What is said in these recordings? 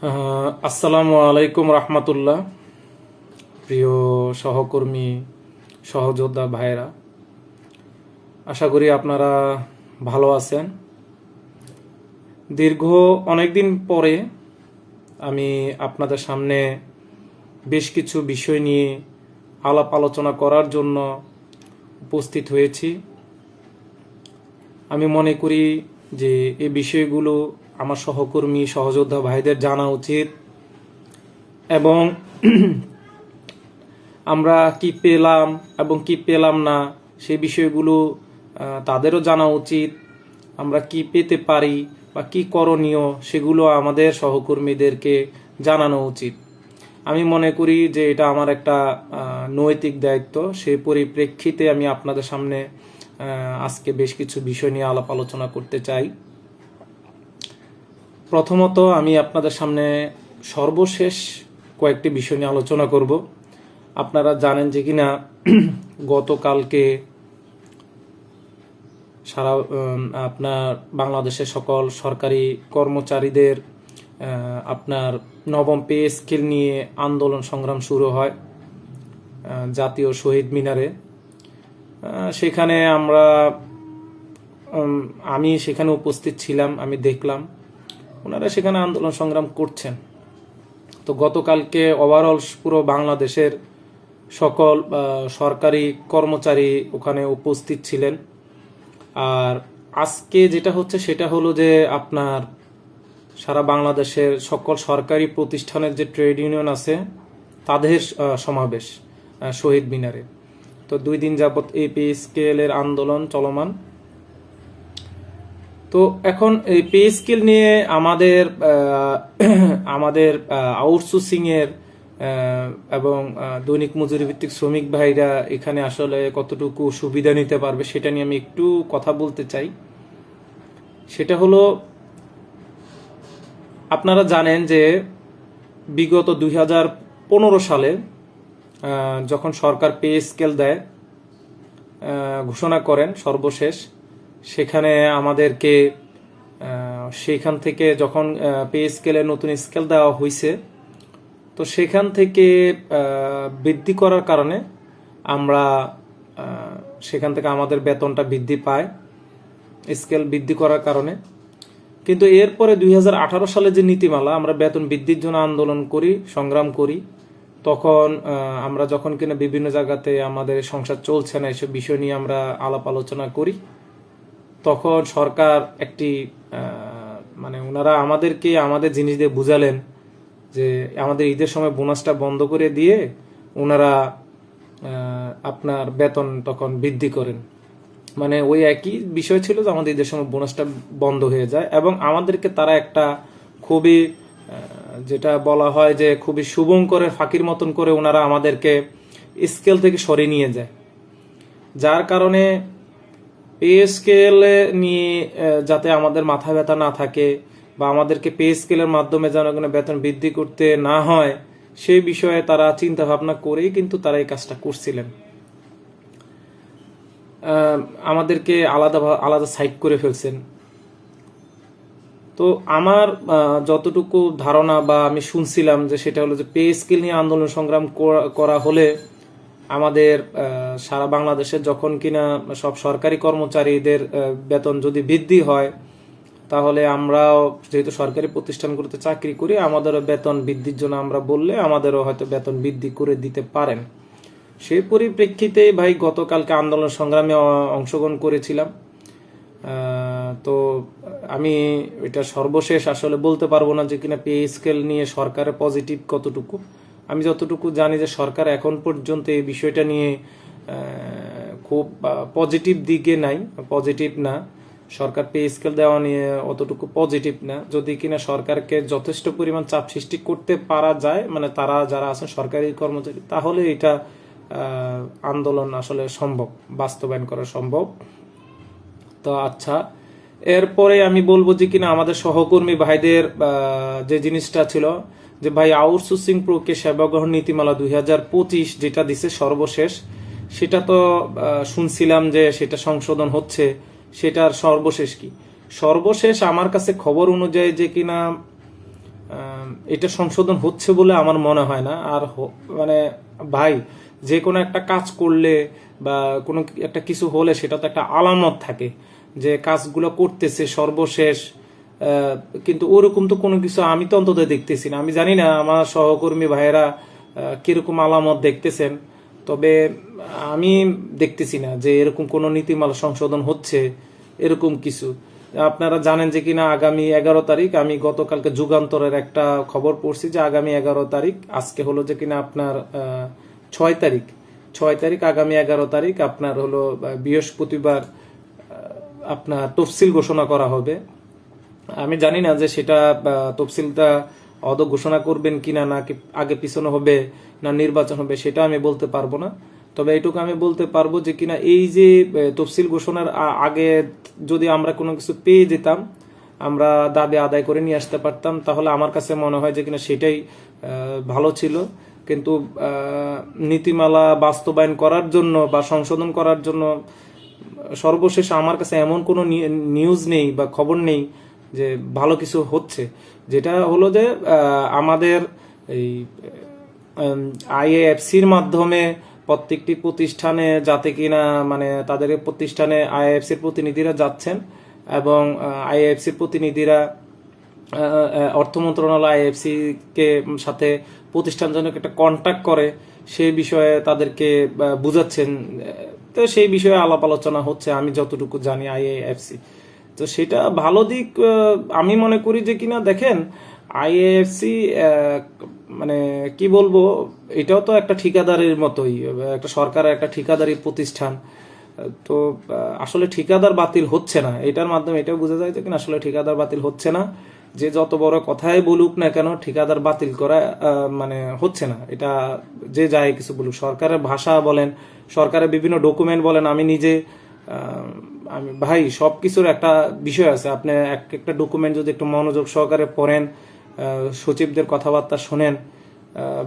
আসসালামু আলাইকুম রহমতুল্লাহ। প্রিয় সহকর্মী, সহযোদ্ধা ভাইরা আশা করি আপনারা ভালো আছেন। দীর্ঘ অনেকদিন পরে আমি আপনাদের সামনে বেশ কিছু বিষয় নিয়ে আলাপ আলোচনা করার জন্য উপস্থিত হয়েছি। আমি মনে করি যে এই বিষয়গুলো আমার সহকর্মী, সহযোদ্ধা ভাইদের জানা উচিত। এবং আমরা কি পেলাম এবং কি পেলাম না সেই বিষয়গুলো তাদেরও জানা উচিত। আমরা কি পেতে পারি বা কি করণীয়, সেগুলো আমাদের সহকর্মীদেরকে জানানো উচিত। আমি মনে করি যে এটা আমার একটা নৈতিক দায়িত্ব। সেই পরিপ্রেক্ষিতে আমি আপনাদের সামনে আজকে বেশ কিছু বিষয় নিয়ে আলাপ আলোচনা করতে চাই। প্রথমত আমি আপনাদের সামনে সর্বশেষ কয়েকটি বিষয় নিয়ে আলোচনা করব। আপনারা জানেন যে কিনা গতকালকে সারা আপনার বাংলাদেশের সকল সরকারি কর্মচারীদের আপনার নবম পে স্কেল নিয়ে আন্দোলন সংগ্রাম শুরু হয় জাতীয় শহীদ মিনারে। সেখানে আমরা আমি সেখানে উপস্থিত ছিলাম, আমি দেখলাম। ওনারা সেখানে আন্দোলন সংগ্রাম করছেন। তো গতকালকে ওভারঅল পুরো বাংলাদেশের সকল সরকারি কর্মচারী ওখানে উপস্থিত ছিলেন। আর আজকে যেটা হচ্ছে সেটা হলো যে আপনার সারা বাংলাদেশের সকল সরকারি প্রতিষ্ঠানের যে ট্রেড ইউনিয়ন আছে, তাদের সমাবেশ শহীদ মিনারে। তো দুই দিন যাবত এই পে স্কেলের আন্দোলন চলমান। তো এখন এই পে স্কেল নিয়ে আমাদের আমাদের আউটসোর্সিং এর এবং দৈনিক মজুরি ভিত্তিক শ্রমিক ভাইরা এখানে আসলে কতটুকু সুবিধা নিতে পারবে সেটা নিয়ে আমি একটু কথা বলতে চাই। সেটা হলো, আপনারা জানেন যে বিগত দুই হাজার পনেরো সালে যখন সরকার পে স্কেল দেয় ঘোষণা করেন সর্বশেষ সেখানে আমাদেরকে সেখান থেকে যখন পে স্কেলের নতুন স্কেল দেওয়া হয়েছে তো সেখান থেকে বৃদ্ধি করার কারণে আমরা সেখান থেকে আমাদের বেতনটা বৃদ্ধি পায়, স্কেল বৃদ্ধি করার কারণে। কিন্তু এরপরে দুই হাজার আঠারো সালে যে নীতিমালা, আমরা বেতন বৃদ্ধির জন্য আন্দোলন করি, সংগ্রাম করি, তখন আমরা যখন কিনা বিভিন্ন জায়গাতে আমাদের সংসার চলছে না, এসব বিষয় নিয়ে আমরা আলাপ আলোচনা করি। তখন সরকার একটি মানে ওনারা আমাদেরকে আমাদের জিনিস দিয়ে বুঝালেন যে আমাদের ঈদের সময় বোনাসটা বন্ধ করে দিয়ে ওনারা আপনার বেতন তখন বৃদ্ধি করেন। মানে ওই একই বিষয় ছিল যে আমাদের ঈদের সময় বোনাসটা বন্ধ হয়ে যায় এবং আমাদেরকে তারা একটা খুবই যেটা বলা হয় যে খুবই শুভঙ্করের ফাঁকির মতন করে ওনারা আমাদেরকে স্কেল থেকে সরিয়ে নিয়ে যায়। যার কারণে পে নিয়ে যাতে আমাদের মাথা ব্যথা না থাকে বা আমাদেরকে পে স্কেলের মাধ্যমে যেন কোনো বেতন বৃদ্ধি করতে না হয়, সেই বিষয়ে তারা চিন্তা ভাবনা করেই কিন্তু তারা এই কাজটা করছিলেন। আমাদেরকে আলাদা আলাদা সাইড করে ফেলছেন। তো আমার যতটুকু ধারণা বা আমি শুনছিলাম যে সেটা হলো যে পে স্কেল নিয়ে আন্দোলন সংগ্রাম করা হলে আমাদের সারা বাংলাদেশে যখন কিনা সব সরকারি কর্মচারীদের বেতন যদি বৃদ্ধি হয়, তাহলে আমরাও যেহেতু সরকারি প্রতিষ্ঠানগুলোতে চাকরি করি, আমাদেরও বেতন বৃদ্ধির জন্য আমরা বললে আমাদেরও হয়তো বেতন বৃদ্ধি করে দিতে পারেন। সেই পরিপ্রেক্ষিতে ভাই গতকালকে আন্দোলন সংগ্রামে অংশগ্রহণ করেছিলাম। তো আমি এটা সর্বশেষ আসলে বলতে পারব না যে কিনা পে স্কেল নিয়ে সরকারের পজিটিভ কতটুকু। আমি যতটুকু জানি যে সরকার এখন পর্যন্ত এই বিষয়টা নিয়ে খুব পজিটিভ দিকে নাই। পজিটিভ না। সরকার পে স্কেল দেওয়া নিয়ে অতটুকু পজিটিভ না। যদি কিনা সরকারকে যথেষ্ট পরিমাণ চাপ সৃষ্টি করতে পারা যায় মানে তারা যারা আছেন সরকারি কর্মচারী, তাহলে এটা আন্দোলন আসলে সম্ভব, বাস্তবায়ন করা সম্ভব। তো আচ্ছা এরপরে আমি বলব যে কিনা আমাদের সহকর্মী ভাইদের যে জিনিসটা ছিল যে ভাই আউটসোর্সিং প্রক্রিয়া সেবা গ্রহণ নীতিমালা দুই হাজার পঁচিশ যেটা দিছে সর্বশেষ, সেটা তো শুনছিলাম যে সেটা সংশোধন হচ্ছে, সেটার সর্বশেষ কি? সর্বশেষ আমার কাছে খবর অনুযায়ী যে কিনা এটা সংশোধন হচ্ছে বলে আমার মনে হয় না। আর মানে ভাই, যে কোনো একটা কাজ করলে বা কোনো একটা কিছু হলে সেটা তো একটা আলামত থাকে যে কাজগুলো করতেছে সর্বশেষ কিন্তু ওরকম তো কোনো কিছু আমি তো অন্তত দেখতেছি না। আমি জানি না আমার সহকর্মী ভাইয়েরা কীরকম আলামত দেখতেছেন, তবে আমি দেখতেছি না যে এরকম কোনো নীতিমালা সংশোধন হচ্ছে, এরকম কিছু। আপনারা জানেন যে কিনা আগামী এগারো তারিখ, আমি গতকালকে যুগান্তরের একটা খবর পড়ছি যে আগামী এগারো তারিখ, আজকে হলো যে কিনা আপনার ছয় তারিখ। ছয় তারিখ, আগামী এগারো তারিখ আপনার হলো বৃহস্পতিবার আপনার তফসিল ঘোষণা করা হবে। আমি জানি না যে সেটা তফসিলটা অদ ঘোষণা করবেন কিনা, না আগে পিছনে হবে, না নির্বাচন হবে, সেটা আমি বলতে পারব না। তবে এটুকু আমি বলতে পারব যে কিনা এই যে তফসিল ঘোষণার আগে যদি আমরা কোনো কিছু পেয়ে যেতাম, আমরা দাবি আদায় করে নিয়ে আসতে পারতাম, তাহলে আমার কাছে মনে হয় যে কিনা সেটাই ভালো ছিল। কিন্তু নীতিমালা বাস্তবায়ন করার জন্য বা সংশোধন করার জন্য সর্বশেষ আমার কাছে এমন কোনো নিউজ নেই বা খবর নেই যে ভালো কিছু হচ্ছে, যেটা হলো যে আমাদের এই আইএএফসির মাধ্যমে প্রত্যেকটি প্রতিষ্ঠানে যাতে কিনা মানে তাদের প্রতিষ্ঠানে আইএফসির প্রতিনিধিরা যাচ্ছেন এবং আইএফসির প্রতিনিধিরা অর্থ মন্ত্রণালয় আইএফসি কে সাথে প্রতিষ্ঠানজনক একটা কন্ট্যাক্ট করে, সেই বিষয়ে তাদেরকে বুঝাচ্ছেন। তো সেই বিষয়ে আলাপ আলোচনা হচ্ছে, আমি যতটুকু জানি আইএফসি তো সেটা ভালো দিক আমি মনে করি যে কিনা দেখেন আইএফসি মানে কি বলব, এটাও তো একটা ঠিকাদারের মতোই, একটা সরকারের একটা ঠিকাদারি প্রতিষ্ঠান। তো আসলে ঠিকাদার বাতিল হচ্ছে না। এটার মাধ্যমে এটাও বোঝা যায় যে কিনা আসলে ঠিকাদার বাতিল হচ্ছে না। যে যত বড় কথাই বলুক না কেন, ঠিকাদার বাতিল করা মানে হচ্ছে না। এটা যে যায় কিছু বলুক, সরকারের ভাষা বলেন, সরকারের বিভিন্ন ডকুমেন্ট বলেন, আমি নিজে আমি ভাই সব কিছুর একটা বিষয় আছে। আপনি এক একটা ডকুমেন্ট যদি একটু মনোযোগ সহকারে পড়েন সচিবদের কথাবার্তা শোনেন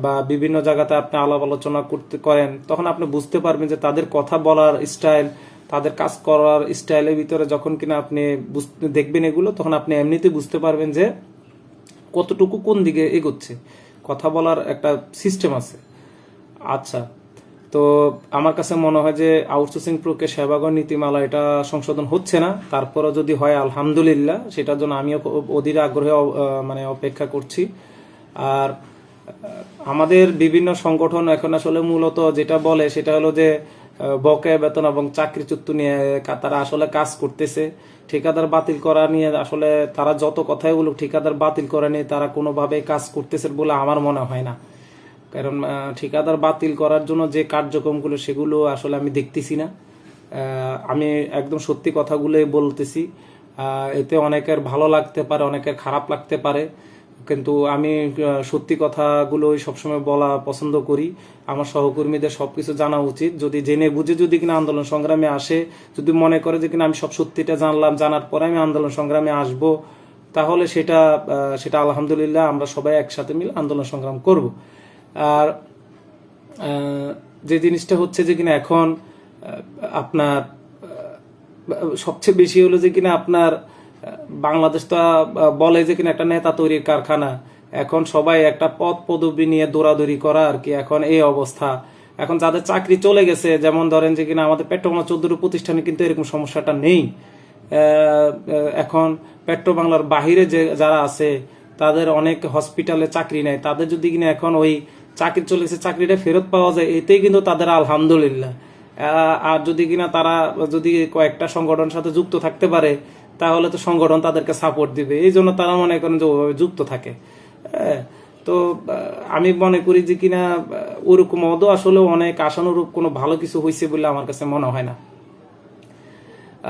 বা বিভিন্ন জায়গাতে আপনি আলাপ আলোচনা করতে করেন, তখন আপনি বুঝতে পারবেন যে তাদের কথা বলার স্টাইল তাদের কাজ করার স্টাইলের ভিতরে যখন কিনা আপনি বুঝতে- দেখবেন এগুলো, তখন আপনি এমনিতে বুঝতে পারবেন যে কতটুকু কোন দিকে এগোচ্ছে। কথা বলার একটা সিস্টেম আছে। আচ্ছা তো আমার কাছে মনে হয় যে আউটসোর্সিং প্রক্রিয়া সেবাগর নীতিমালা এটা সংশোধন হচ্ছে না। তারপরও যদি হয়, আলহামদুলিল্লাহ, সেটার জন্য আমিও অধীর আগ্রহে মানে অপেক্ষা করছি। আর আমাদের বিভিন্ন সংগঠন এখন আসলে মূলত যেটা বলে সেটা হলো যে বকেয়া বেতন এবং চাকরিচ্যুত নিয়ে তারা আসলে কাজ করতেছে। ঠিকাদার বাতিল করা নিয়ে আসলে তারা যত কথাই বলুক, ঠিকাদার বাতিল করা নিয়ে তারা কোনোভাবে কাজ করতেছে বলে আমার মনে হয় না। কারণ ঠিকাদার বাতিল করার জন্য যে কার্যক্রমগুলো, সেগুলো আসলে আমি দেখতেছি না। আমি একদম সত্যি কথাগুলোই বলতেছি। এতে অনেকের ভালো লাগতে পারে, অনেকের খারাপ লাগতে পারে। কিন্তু আমি সত্যি কথাগুলোই সবসময় বলা পছন্দ করি। আমার সহকর্মীদের সবকিছু জানা উচিত। যদি জেনে বুঝে যদি কিনা আন্দোলন সংগ্রামে আসে, যদি মনে করে যে কিনা আমি সব সত্যিটা জানলাম, জানার পরে আমি আন্দোলন সংগ্রামে আসব, তাহলে সেটা সেটা আলহামদুলিল্লাহ আমরা সবাই একসাথে মিলে আন্দোলন সংগ্রাম করব। আর যে জিনিসটা হচ্ছে যে কিনা এখন আপনার সবচেয়ে বেশি হলো যে কিনা আপনার বাংলাদেশ তো বলে যে কিনা একটা নেতা তৈরির কারখানা। এখন সবাই একটা পদ পদবি নিয়ে দৌড়াদৌড়ি করা আর কি এখন এই অবস্থা। এখন যাদের চাকরি চলে গেছে, যেমন ধরেন যে কিনা আমাদের পেট্রোমালা চৌধুরী প্রতিষ্ঠানে কিন্তু এরকম সমস্যাটা নেই। এখন পেট্রো বাংলার বাহিরে যে যারা আছে, তাদের অনেক হসপিটালে চাকরি নেয় তাদের যদি কিনা এখন ওই চাকরি চলে গেছে চাকরিটা ফেরত পাওয়া যায় এতেই কিন্তু তাদের আলহামদুলিল্লাহ। আর যদি কিনা তারা যদি কয়েকটা সংগঠনের সাথে যুক্ত থাকতে পারে তাহলে তো সংগঠন তাদেরকে সাপোর্ট দিবে। এই জন্য তারা মনে করেন যে ওভাবে যুক্ত থাকে। হ্যাঁ, তো আমি মনে করি যে কিনা ওরকম মদও আসলে অনেক আশানুরূপ কোনো ভালো কিছু হয়েছে বলে আমার কাছে মনে হয় না।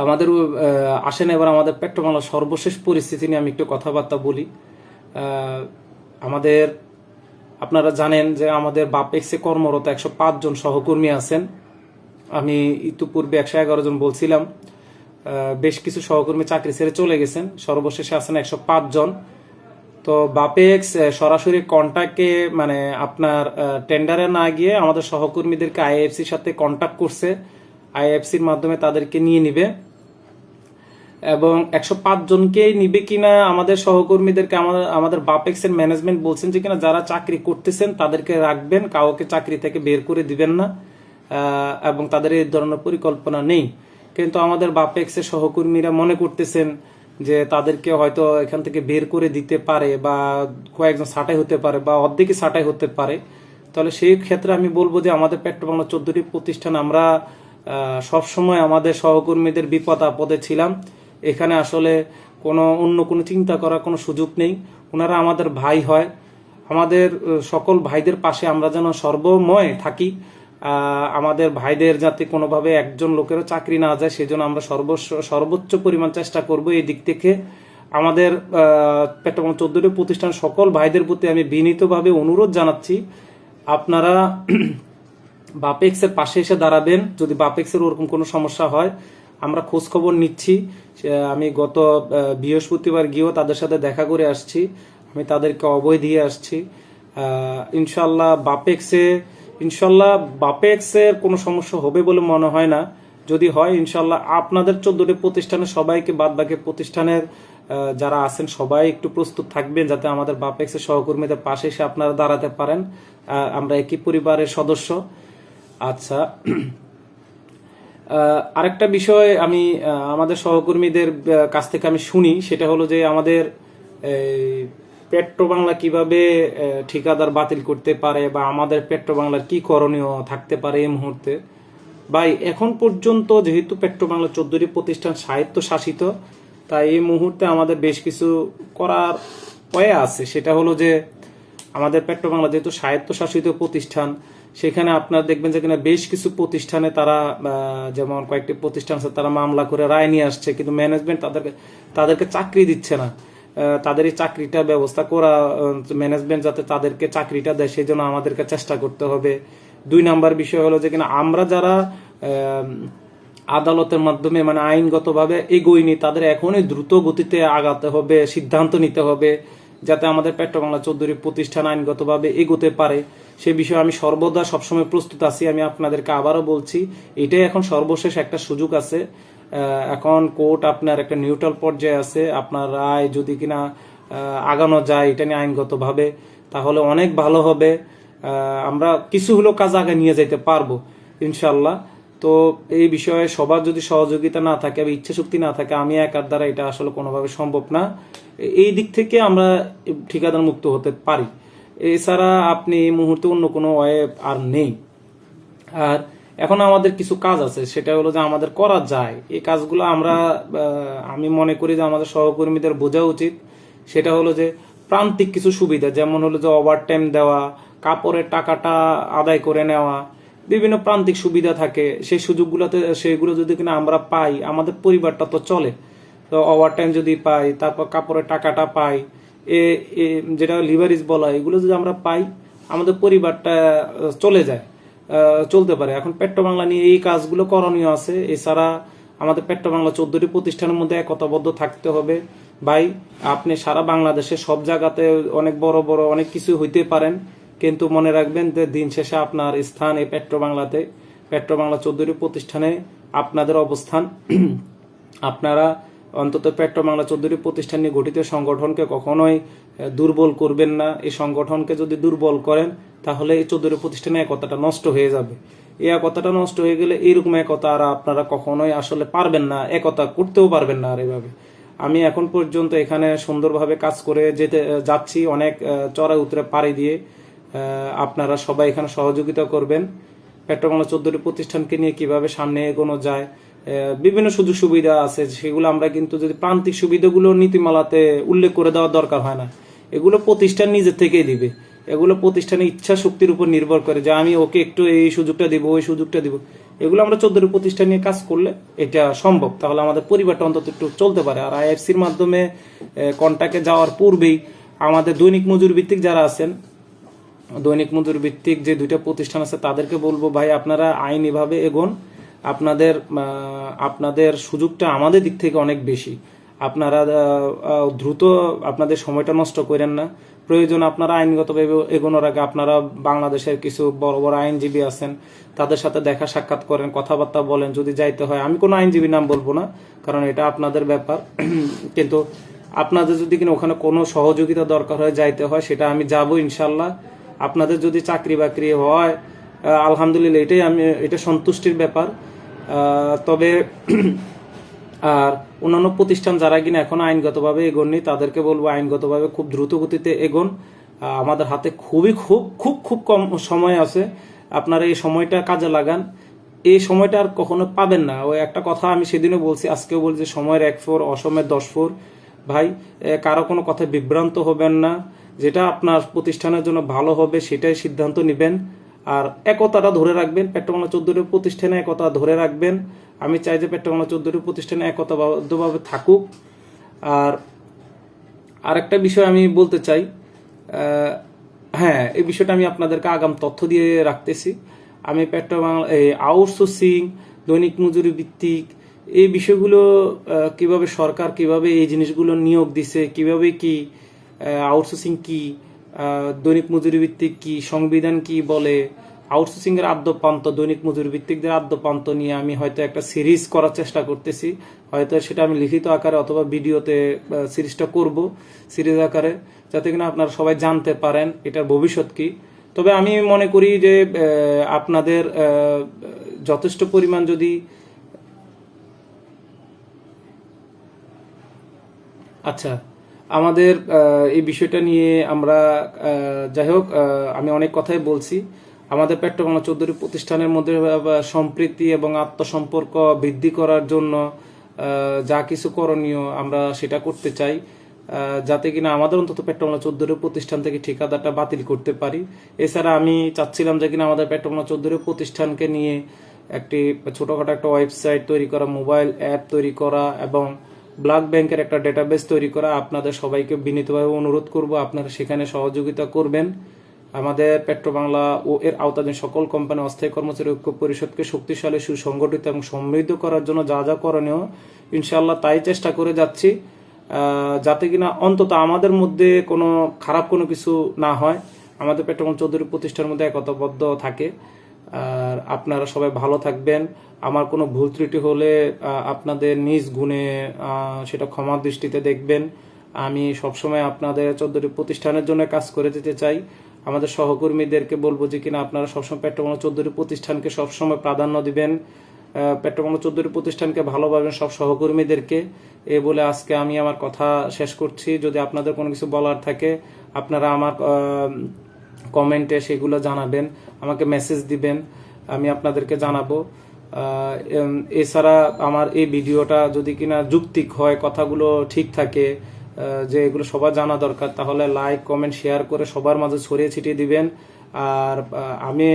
আমাদের আসেন এবার আমাদের পেট্রোমালার সর্বশেষ পরিস্থিতি নিয়ে আমি একটু কথাবার্তা বলি। আমাদের আপনারা জানেন যে আমাদের বাপেক্সে কর্মরত একশো জন সহকর্মী আছেন। আমি ইতিপূর্বে একশো এগারো জন বলছিলাম। বেশ কিছু সহকর্মী চাকরি ছেড়ে চলে গেছেন। সর্বশেষে আছেন একশো জন। তো বাপেক্স সরাসরি কন্ট্যাক্টে মানে আপনার টেন্ডারে না গিয়ে আমাদের সহকর্মীদেরকে আইএফসির সাথে কন্ট্যাক্ট করছে। আইএফসির মাধ্যমে তাদেরকে নিয়ে নিবে। এবং একশো পাঁচ জনকেই নিবে কিনা আমাদের সহকর্মীদেরকে আমাদের আমাদের বাপেক্সের ম্যানেজমেন্ট বলছেন যে কিনা যারা চাকরি করতেছেন তাদেরকে রাখবেন, কাউকে চাকরি থেকে বের করে দিবেন না এবং তাদের এই ধরনের পরিকল্পনা নেই। কিন্তু আমাদের বাপেক্সের সহকর্মীরা মনে করতেছেন যে তাদেরকে হয়তো এখান থেকে বের করে দিতে পারে বা কয়েকজন ছাঁটাই হতে পারে বা অর্ধেকই ছাঁটাই হতে পারে। তাহলে সেই ক্ষেত্রে আমি বলব যে আমাদের পেট্রোবাংলা চোদ্দটি প্রতিষ্ঠান আমরা সবসময় আমাদের সহকর্মীদের বিপদ আপদে ছিলাম। এখানে আসলে কোনো অন্য কোনো চিন্তা করার কোনো সুযোগ নেই। ওনারা আমাদের ভাই হয়। আমাদের সকল ভাইদের পাশে আমরা যেন সর্বময় থাকি। আমাদের ভাইদের যাতে কোনোভাবে একজন লোকেরও চাকরি না যায়, সেজন্য আমরা সর্বস্ব সর্বোচ্চ পরিমাণ চেষ্টা করব এই দিক থেকে। আমাদের পেট্রোল চোদ্দটি প্রতিষ্ঠান সকল ভাইদের প্রতি আমি বিনীতভাবে অনুরোধ জানাচ্ছি, আপনারা বাপেক্সের পাশে এসে দাঁড়াবেন। যদি বাপেক্সের ওরকম কোনো সমস্যা হয় আমরা খোঁজখবর নিচ্ছি। আমি গত বৃহস্পতিবার গিয়েও তাদের সাথে দেখা করে আসছি। আমি তাদেরকে অবয় দিয়ে আসছি। ইনশাল্লাহ বাপেক্সে ইনশাল্লাহ বাপেক্সের কোনো সমস্যা হবে বলে মনে হয় না। যদি হয় ইনশাল্লাহ আপনাদের চোদ্দটি প্রতিষ্ঠানের সবাইকে বাদ বাকি প্রতিষ্ঠানের যারা আছেন, সবাই একটু প্রস্তুত থাকবেন যাতে আমাদের বাপেক্সের সহকর্মীদের পাশে এসে আপনারা দাঁড়াতে পারেন। আমরা একই পরিবারের সদস্য। আচ্ছা আরেকটা বিষয় আমি আমাদের সহকর্মীদের কাছ থেকে আমি শুনি, সেটা হলো যে আমাদের পেট্রো বাংলা কীভাবে ঠিকাদার বাতিল করতে পারে বা আমাদের পেট্রো বাংলার কি করণীয় থাকতে পারে এই মুহূর্তে। ভাই, এখন পর্যন্ত যেহেতু পেট্রো বাংলা চোদ্দটি প্রতিষ্ঠান সাহিত্য শাসিত তাই এই মুহূর্তে আমাদের বেশ কিছু করার ওয়ে আছে। সেটা হলো যে, আমাদের পেট্রো বাংলা যেহেতু স্বায়ত্তশাসিত প্রতিষ্ঠান সেখানে আপনার দেখবেন যে কিনা বেশ কিছু প্রতিষ্ঠানে তারা যেমন কয়েকটি প্রতিষ্ঠান আছে, তারা মামলা করে রায় নিয়ে আসছে, কিন্তু ম্যানেজমেন্ট তাদেরকে তাদেরকে চাকরি দিচ্ছে না। তাদের এই চাকরিটা ব্যবস্থা করা ম্যানেজমেন্ট যাতে তাদেরকে চাকরিটা দেয় সেই জন্য আমাদেরকে চেষ্টা করতে হবে। দুই নাম্বার বিষয় হলো যে কিনা আমরা যারা আদালতের মাধ্যমে মানে আইনগতভাবে এগোয়নি তাদের এখনই দ্রুত গতিতে আগাতে হবে, সিদ্ধান্ত নিতে হবে, যাতে আমাদের পেট্রো বাংলা চৌধুরী প্রতিষ্ঠান আইনগতভাবে এগোতে পারে। সে বিষয়ে আমি সর্বদা সবসময় প্রস্তুত আছি, আমি আপনাদেরকে আবারও বলছি, এটাই এখন সর্বশেষ একটা সুযোগ আছে। এখন কোর্ট আপনার একটা নিউট্রাল পর্যায়ে আছে, আপনার রায় যদি কিনা আগানো যায়, এটা নিয়ে আইনগতভাবে, তাহলে অনেক ভালো হবে। আমরা কিছু হলেও কাজ আগে নিয়ে যেতে পারব ইনশাল্লাহ তো এই বিষয়ে সবার যদি সহযোগিতা না থাকে, বা ইচ্ছা শক্তি না থাকে, আমি একার দ্বারা এটা আসলে কোনোভাবে সম্ভব না। এই দিক থেকে আমরা ঠিকাদার মুক্ত হতে পারি। এছাড়া আপনি এই মুহূর্তে অন্য কোনো ওয়ে আর নেই। আর এখন আমাদের কিছু কাজ আছে, সেটা হলো যে আমাদের করা যায়। এই কাজগুলো আমরা আমি মনে করি যে আমাদের সহকর্মীদের বোঝা উচিত। সেটা হলো যে প্রান্তিক কিছু সুবিধা, যেমন হলো যে ওভার টাইম দেওয়া, কাপড়ের টাকাটা আদায় করে নেওয়া, বিভিন্ন প্রান্তিক সুবিধা থাকে। সেই সুযোগগুলোতে সেগুলো যদি কিনা আমরা পাই, আমাদের পরিবারটা তো চলে। তো ওভার টাইম যদি পাই, তারপর কাপড়ের টাকাটা পাই যেটা লিভারিজ বলা হয়, এগুলো যদি আমরা পাই আমাদের পরিবারটা চলে যায় চলতে পারে। এখন পেট্রো বাংলা নিয়ে এই কাজগুলো করণীয় আছে। এছাড়া আমাদের পেট্রো বাংলা চোদ্দটি প্রতিষ্ঠানের মধ্যে একতাবদ্ধ থাকতে হবে। ভাই আপনি সারা বাংলাদেশে সব জায়গাতে অনেক বড় বড় অনেক কিছু হইতে পারেন। কিন্তু মনে রাখবেন যে দিন শেষে আপনার স্থান এই পেট্রো বাংলাতে পেট্রো বাংলা চোদ্দটি প্রতিষ্ঠানে আপনাদের অবস্থান। আপনারা অন্তত পেট্রো বাংলা চৌধুরী প্রতিষ্ঠান নিয়ে গঠিত সংগঠনকে কখনোই দুর্বল করবেন না। এই সংগঠনকে যদি দুর্বল করেন, তাহলে এই চৌধুরী প্রতিষ্ঠানে একতাটা নষ্ট হয়ে যাবে। এই একতাটা নষ্ট হয়ে গেলে এইরকম একতা আর আপনারা কখনোই আসলে পারবেন না, একতা করতেও পারবেন না আর এভাবে। আমি এখন পর্যন্ত এখানে সুন্দরভাবে কাজ করে যেতে যাচ্ছি অনেক চড়া উতরে পাড়ি দিয়ে। আপনারা সবাই এখানে সহযোগিতা করবেন। পেট্রোবাংলা চৌধুরী প্রতিষ্ঠানকে নিয়ে কীভাবে সামনে এগোনো যায় বিভিন্ন সুযোগ সুবিধা আছে, সেগুলো আমরা কিন্তু যদি প্রান্তিক সুবিধাগুলো নীতিমালাতে উল্লেখ করে দেওয়ার দরকার হয় না। এগুলো প্রতিষ্ঠান নিজের থেকেই দিবে। এগুলো প্রতিষ্ঠানের ইচ্ছা শক্তির উপর নির্ভর করে যে আমি ওকে একটু এই সুযোগটা দিব, ওই সুযোগটা দিব। এগুলো আমরা চোদ্দটি প্রতিষ্ঠান নিয়ে কাজ করলে এটা সম্ভব। তাহলে আমাদের পরিবারটা অন্তত একটু চলতে পারে। আর আইএফসির মাধ্যমে কন্ট্যাক্টে যাওয়ার পূর্বেই আমাদের দৈনিক মজুর ভিত্তিক যারা আছেন, দৈনিক মজুর ভিত্তিক যে দুইটা প্রতিষ্ঠান আছে, তাদেরকে বলব, ভাই, আপনারা আইন এভাবে এগোন। আপনাদের আপনাদের সুযোগটা আমাদের দিক থেকে অনেক বেশি। আপনারা দ্রুত আপনাদের সময়টা নষ্ট করেন না। প্রয়োজন আপনারা আইনগতভাবে এগোনোর আগে আপনারা বাংলাদেশের কিছু বড় বড় আইনজীবী আছেন, তাদের সাথে দেখা সাক্ষাৎ করেন, কথাবার্তা বলেন, যদি যাইতে হয়। আমি কোনো আইনজীবী নাম বলব না, কারণ এটা আপনাদের ব্যাপার। কিন্তু আপনাদের যদি কিনা ওখানে কোনো সহযোগিতা দরকার হয়, যাইতে হয়, সেটা আমি যাব ইনশাল্লাহ আপনাদের যদি চাকরি বাকরি হয় আলহামদুলিল্লাহ, এটাই আমি, এটা সন্তুষ্টির ব্যাপার। তবে আর অন্যান্য প্রতিষ্ঠান যারা কিনা এখন আইনগতভাবে এগোননি তাদেরকে বলব আইনগতভাবে খুব দ্রুত গতিতে এগোন আমাদের হাতে খুবই খুব খুব খুব কম সময় আছে। আপনারা এই সময়টা কাজে লাগান। এই সময়টা আর কখনো পাবেন না। ওই একটা কথা আমি সেদিনও বলছি, আজকেও বলছি, সময়ের এক ফোর অসময়ের দশ ফোর ভাই কারও কোনো কথা বিভ্রান্ত হবেন না। যেটা আপনার প্রতিষ্ঠানের জন্য ভালো হবে, সেটাই সিদ্ধান্ত নেবেন। আর একতাটা ধরে রাখবেন পেট্রোমালা চৌধুরী প্রতিষ্ঠানে একতা ধরে রাখবেন। আমি চাই যে পেট্রোমালা চৌধুরী প্রতিষ্ঠানে একতাবদ্ধভাবে থাকুক। আর আরেকটা বিষয় আমি বলতে চাই হ্যাঁ এই বিষয়টা আমি আপনাদেরকে আগাম তথ্য দিয়ে রাখতেছি। আমি পেট্রো বাংলা এই আউটসোর্সিং, দৈনিক মজুরি ভিত্তিক, এই বিষয়গুলো কীভাবে সরকার কীভাবে এই জিনিসগুলো নিয়োগ দিছে, কীভাবে কি আউটসোর্সিং কি দৈনিক মজুরি ভিত্তিক কি সংবিধান কি বলে? আউটসোর্সিং এর আদ্যপান্ত, দৈনিক মজুরি ভিত্তিকদের আদ্যপান্ত নিয়ে আমি হয়তো একটা সিরিজ করার চেষ্টা করতেছি। হয়তো সেটা আমি লিখিত আকারে অথবা ভিডিওতে সিরিজটা করব, সিরিজ আকারে, যাতে কিনা আপনারা সবাই জানতে পারেন এটার ভবিষ্যৎ কি। তবে আমি মনে করি যে আপনাদের যথেষ্ট পরিমাণ যদি আচ্ছা আমাদের এই বিষয়টা নিয়ে আমরা যাই হোক আমি অনেক কথাই বলছি। আমাদের পেট্রোবাংলা চৌধুরী প্রতিষ্ঠানের মধ্যে সম্প্রীতি এবং আত্মসম্পর্ক বৃদ্ধি করার জন্য যা কিছু করণীয় আমরা সেটা করতে চাই যাতে কিনা আমাদের অন্তত পেট্রোবাংলা চৌধুরী প্রতিষ্ঠান থেকে ঠিকাদারটা বাতিল করতে পারি। এছাড়া আমি চাচ্ছিলাম যে কিনা আমাদের পেট্রোবাংলা চৌধুরী প্রতিষ্ঠানকে নিয়ে একটি ছোটখাটো একটা ওয়েবসাইট তৈরি করা, মোবাইল অ্যাপ তৈরি করা এবং ব্লাক ব্যাংকের একটা ডেটাবেস তৈরি করা আপনাদের সবাইকে বিনীতভাবে অনুরোধ করব। আপনারা সেখানে সহযোগিতা করবেন। আমাদের পেট্রো বাংলা ও এর আওতাধীন সকল কোম্পানি অস্থায়ী কর্মচারী ঐক্য পরিষদকে শক্তিশালী, সুসংগঠিত এবং সমৃদ্ধ করার জন্য যা যা করণীয়, ইনশাআল্লাহ তাই চেষ্টা করে যাচ্ছি। যাতে কিনা অন্তত আমাদের মধ্যে কোনো খারাপ কোনো কিছু না হয়। আমাদের পেট্রোমল চৌধুরী প্রতিষ্ঠানের মধ্যে একতাবদ্ধ থাকে। আর আপনারা সবাই ভালো থাকবেন। আমার কোনো ভুল ত্রুটি হলে আপনাদের নিজ গুণে সেটা ক্ষমা দৃষ্টিতে দেখবেন। আমি সবসময় আপনাদের চৌধুরী প্রতিষ্ঠানের জন্য কাজ করে যেতে চাই। আমাদের সহকর্মীদেরকে বলব যে কিনা আপনারা সবসময় পেট্রোমল চৌধুরী প্রতিষ্ঠানকে সবসময় প্রাধান্য দিবেন। পেট্রোমল চৌধুরী প্রতিষ্ঠানকে ভালোবাসবেন সব সহকর্মীদেরকে। এ বলে আজকে আমি আমার কথা শেষ করছি। যদি আপনাদের কোনো কিছু বলার থাকে, আপনারা আমার কমেন্টে সেগুলো জানাবেন, আমাকে মেসেজ দিবেন, আমি আপনাদেরকে জানাব। এছাড়া আমার এই ভিডিওটা যদি কিনা যুক্তিক হয়, কথাগুলো ঠিক থাকে যে এগুলো সবার জানা দরকার, তাহলে লাইক কমেন্ট শেয়ার করে সবার মাঝে ছড়িয়ে ছিটিয়ে দিবেন। আর আমি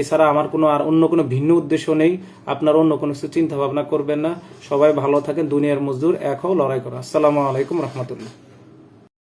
এছাড়া আমার কোনো আর অন্য কোনো ভিন্ন উদ্দেশ্য নেই, আপনার অন্য কোনো কিছু চিন্তা ভাবনা করবেন না। সবাই ভালো থাকেন, দুনিয়ার মজদুর, এক লড়াই করো। আসসালামু আলাইকুম রহমতুল্লাহ।